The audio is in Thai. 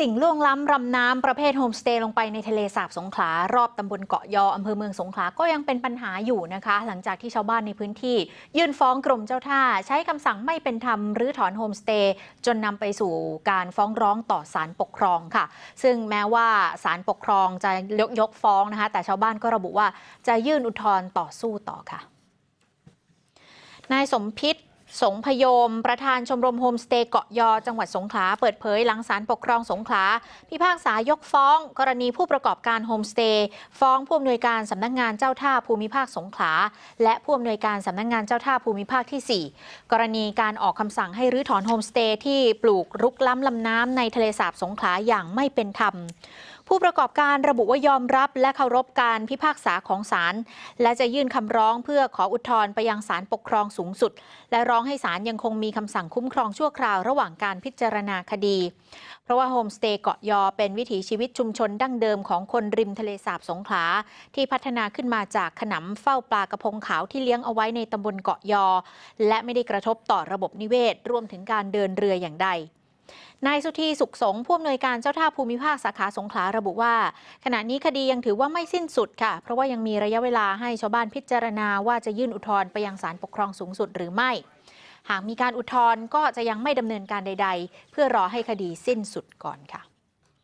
สิ่งล่วงล้ำรำน้ำประเภทโฮมสเตย์ลงไปในทะเลสาบสงขลารอบตำบลเกาะยออำเภอเมืองสงขลาก็ยังเป็นปัญหาอยู่นะคะ หลังจากที่ชาวบ้านในพื้นที่ ยื่นฟ้องกรมเจ้าท่า ใช้คำสั่งไม่เป็นธรรมหรือถอนโฮมสเตย์จนนำไปสู่การฟ้องร้องต่อศาลปกครองค่ะ ซึ่งแม้ว่าศาลปกครองจะยกยกฟ้องนะคะ แต่ชาวบ้านก็ระบุว่าจะยื่นอุทธรณ์ต่อสู้ต่อค่ะนายสมพิษ สงพยม ประธานชมรมโฮมสเตย์เกาะยอจังหวัดสงขลาเปิดเผยหลังศาลปกครองสงขลาพิพากษายกฟ้อง กรณีผู้ประกอบการโฮมสเตย์ฟ้องผู้อำนวยการสำนักงานเจ้าท่าภูมิภาคสงขลาและผู้อำนวยการสำนักงานเจ้าท่าภูมิภาคที่ 4 กรณีการออกคำสั่งให้รื้อถอนโฮมสเตย์ที่ปลูกรุกล้ำลำน้ำในทะเลสาบสงขลาอย่างไม่เป็นธรรมผู้ประกอบการระบุว่ายอมรับและเคารพการพิพากษาของศาลและจะยื่นคำร้องเพื่อขออุทธรณ์ไปยังศาลปกครองสูงสุด และร้องให้ศาลยังคงมีคำสั่งคุ้มครองชั่วคราวระหว่างการพิจารณาคดี เพราะว่าโฮมสเตย์เกาะยอเป็นวิถีชีวิตชุมชนดั้งเดิมของคนริมทะเลสาบสงขลา ที่พัฒนาขึ้นมาจากขนำเฝ้าปลากระพงขาวที่เลี้ยงเอาไว้ในตำบลเกาะยอ และไม่ได้กระทบต่อระบบนิเวศ รวมถึงการเดินเรืออย่างใด นายสุธีสุขสงฆ์ผู้อำนวยการเจ้าท่าภูมิภาคสาขาสงขลาระบุว่า ขณะนี้คดียังถือว่าไม่สิ้นสุดค่ะ เพราะว่ายังมีระยะเวลาให้ชาวบ้านพิจารณาว่าจะยื่นอุทธรณ์ไปยังศาลปกครองสูงสุดหรือไม่ หากมีการอุทธรณ์ก็จะยังไม่ดำเนินการใด ๆ เพื่อรอให้คดีสิ้นสุดก่อนค่ะ